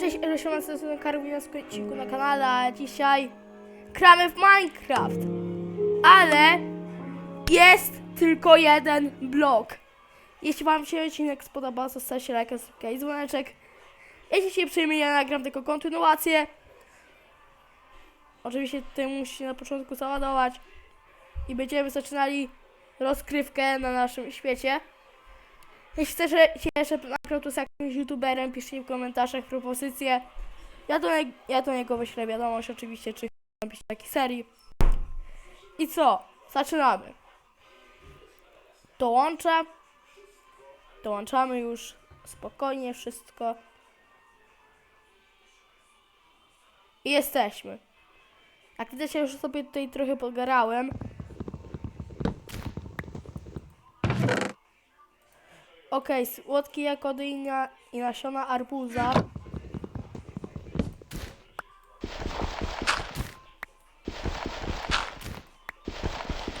Cześć, z tej strony Karolina z odcinku na kanale, a dzisiaj gramy w Minecraft. Ale jest tylko jeden blok. Jeśli wam się odcinek spodobał, zostawcie lajka, subskrypcję i dzwoneczek. Jeśli się przyjmie, ja nagram tylko kontynuację. Oczywiście tutaj musicie na początku załadować. I będziemy zaczynali rozkrywkę na naszym świecie. Jeśli chcecie jeszcze nagrał z jakimś youtuberem, piszcie w komentarzach propozycje. Ja do, ja do niego wyślę wiadomość oczywiście, czy chcę napisać takiej serii. I co? Zaczynamy. Dołączę. Dołączamy już spokojnie wszystko. I jesteśmy. Jak widzicie, już sobie tutaj trochę podgarałem. Okej, słodkie jagody i, i nasiona arbuza.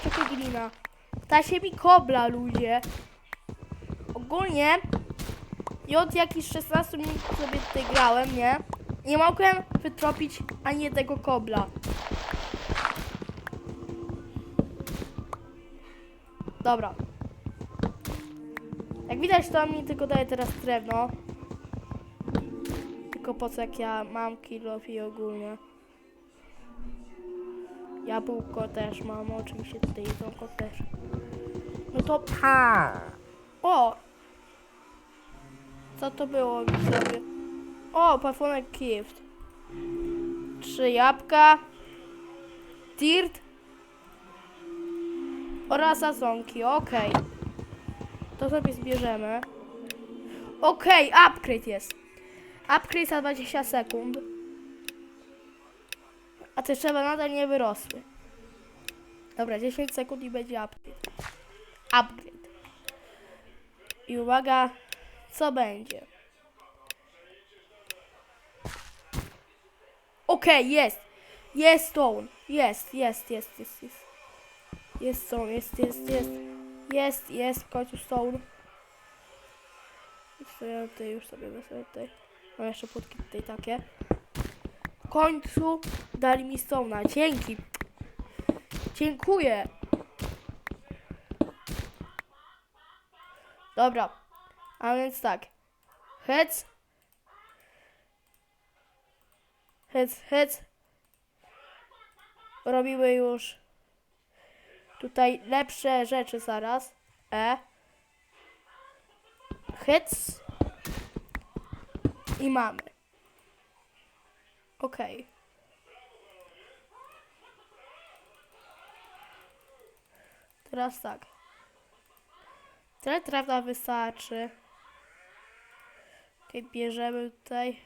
Czekaj, glina. Ta się mi kobla, ludzie. Ogólnie i od jakichś 16 minut sobie tutaj grałem, nie? Nie mogłem wytropić ani jednego kobla. Dobra. Jak widać, to mi tylko daje teraz drewno. Tylko po co jak ja mam kilof i ogólnie. Jabłko też mam, oczywiście tutaj jedzonko też. No to... O! Co to było, widzowie? O, pafunek gift. Trzy jabłka. Dirt. Oraz sadzonki, okej. To sobie zbierzemy. Okej, upgrade jest. Upgrade za 20 sekund. A te trzeba nadal nie wyrosły. Dobra, 10 sekund i będzie upgrade. Upgrade. I uwaga, co będzie? Okej, jest. Jest stone. Jest, jest, jest, jest, jest. Jest stone, jest, jest, jest. Jest, jest, w końcu stone. Ja tutaj już sobie wezmę tutaj. Mam jeszcze płotki tutaj takie. W końcu dali mi stone'a. Dzięki. Dziękuję. Dobra. A więc tak. Hec. Hec, hec. Robimy już tutaj lepsze rzeczy zaraz. E. Hec. I mamy. Okej. Teraz tak. Tyle drewna wystarczy. Okej, bierzemy tutaj.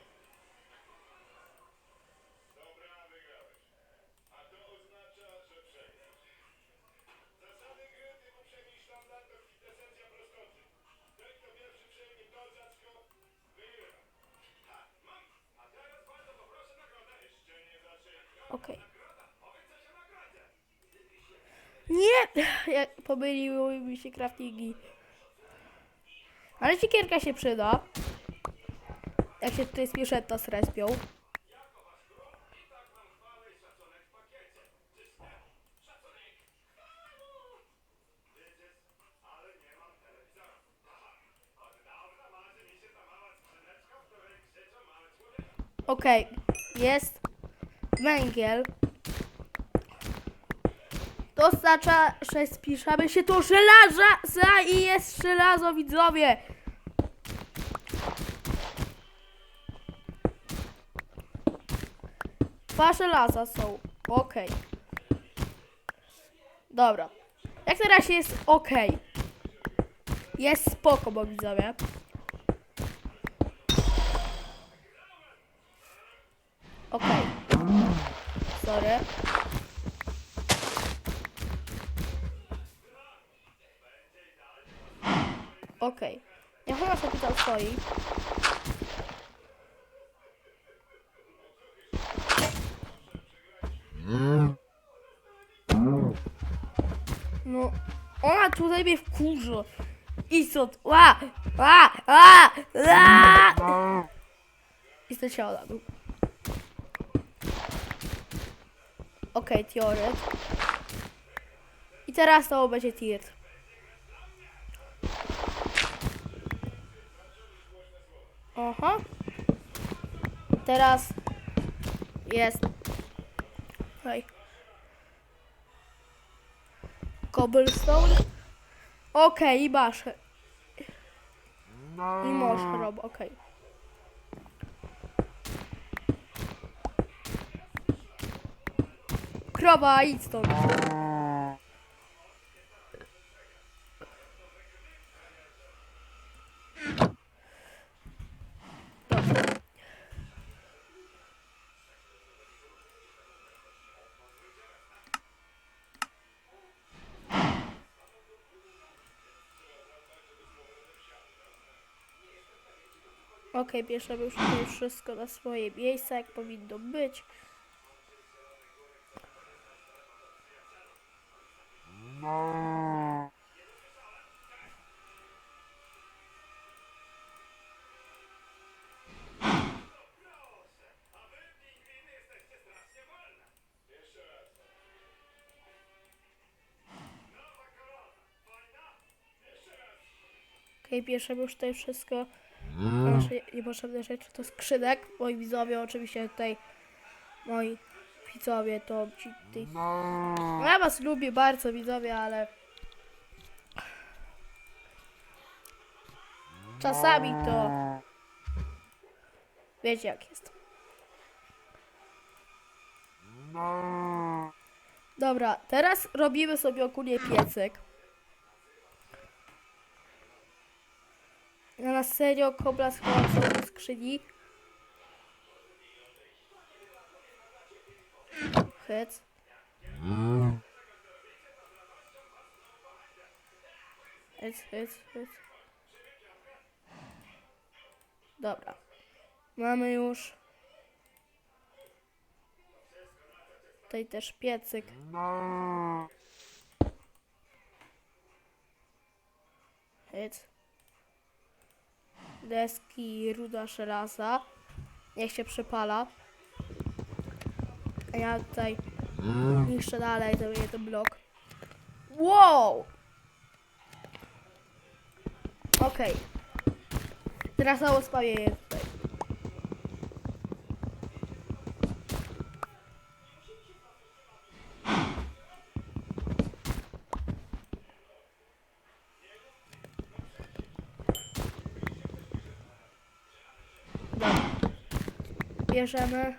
Okej. Nie! Ja, pomyliły mi się craftingi. Ale siekierka się przyda. Jak się tutaj spieszetta srespią. Okej, jest węgiel. Oznacza, że spiszamy się do żelaza i jest żelazo, widzowie. Dwa żelaza są. Okej. Dobra. Jak na razie jest ok. Jest spoko, bo widzowie. Okej. Sorry. Okej. Niech ona sobie tam stoi. No, ona tutaj mnie wkurza. I co? Ła! Ła! Ła! Ła! I zleciała na dół. Okej, okay, Tioret. I teraz to będzie Tirt. Aha. Teraz jest. Hej. Cobblestone. Okej, i masz. I możesz rob, okej. Krowa, idź stąd. Okej, bierzemy już tutaj wszystko na swoje miejsca, jak powinno być. Okej, bierzemy już tutaj wszystko. Nasze niepotrzebne rzeczy to skrzynek. Moi widzowie, oczywiście tutaj moi widzowie to ci tutaj. No ja was lubię bardzo widzowie, ale czasami to wiecie jak jest. Dobra, teraz robimy sobie ogólnie piecyk. Na serio kobla schowam sobie do skrzyni. Hyc. Hyc, hyc, hyc. Dobra. Mamy już. Tutaj też piecyk. Hyc. Deski, ruda żelaza. Niech się przepala. A ja tutaj niszczę dalej ten jeden blok. Wow! Okej. Teraz znowu spawię je Bierzemy.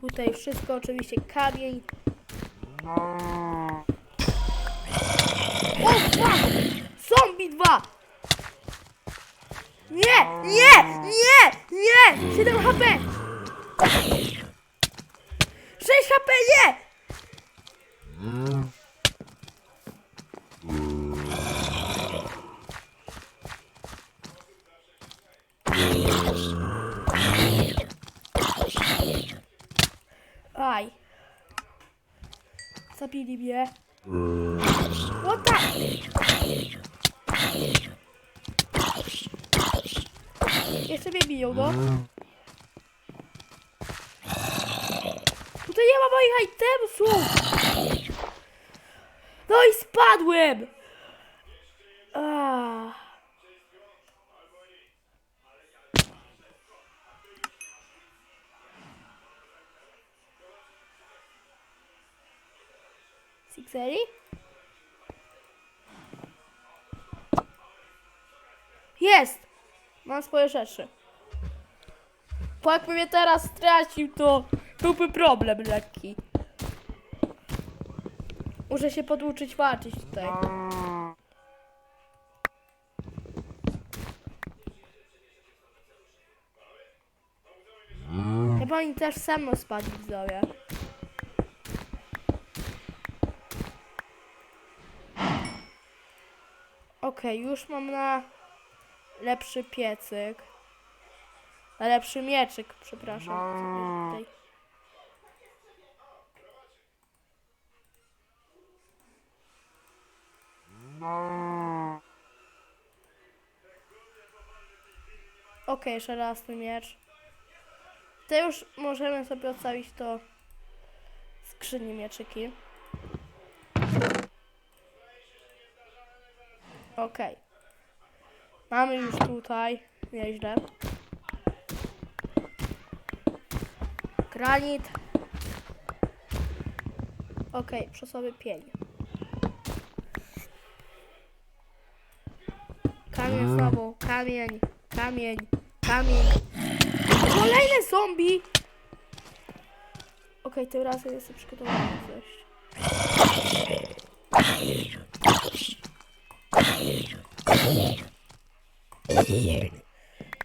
Tutaj wszystko, oczywiście kamień. O, fuck! Zombie 2! Nie! Nie! Nie! Nie! 7 HP! 6 HP, nie! Aj. Zabili mnie. What the? Jeszcze mnie biją, no. Tutaj nie ma moich itemsów! No i spadłem! Ah. Jest! Mam swoje rzeczy. Bo jakby mnie teraz stracił, to byłby problem lekki. Muszę się poduczyć walczyć tutaj. Chyba oni też ze mną spadli widzowie. Okej, już mam na lepszy piecyk. Na lepszy mieczyk, przepraszam. co jest Tutaj. Okej, żelazny miecz. To już możemy sobie odstawić to skrzyni mieczyki. Okej. Mamy już tutaj. Nieźle. Granit. Okej, przy sobie pień. Kamień znowu, kamień, kamień, kamień. Kolejne zombie! Okej, tym razem jestem przygotowany na coś.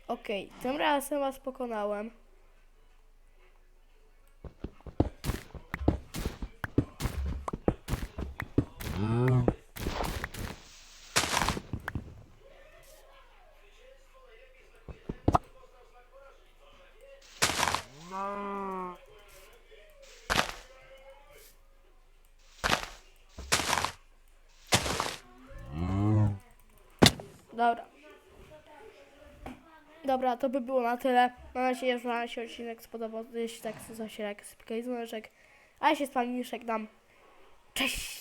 Okej, tym razem was pokonałem. Dobra. Dobra, to by było na tyle. Mam nadzieję, że Wam się odcinek spodobał. Jeśli tak, to zostawcie like, subskrypcję, dzwoneczek. A ja się z Wami żegnam. Cześć!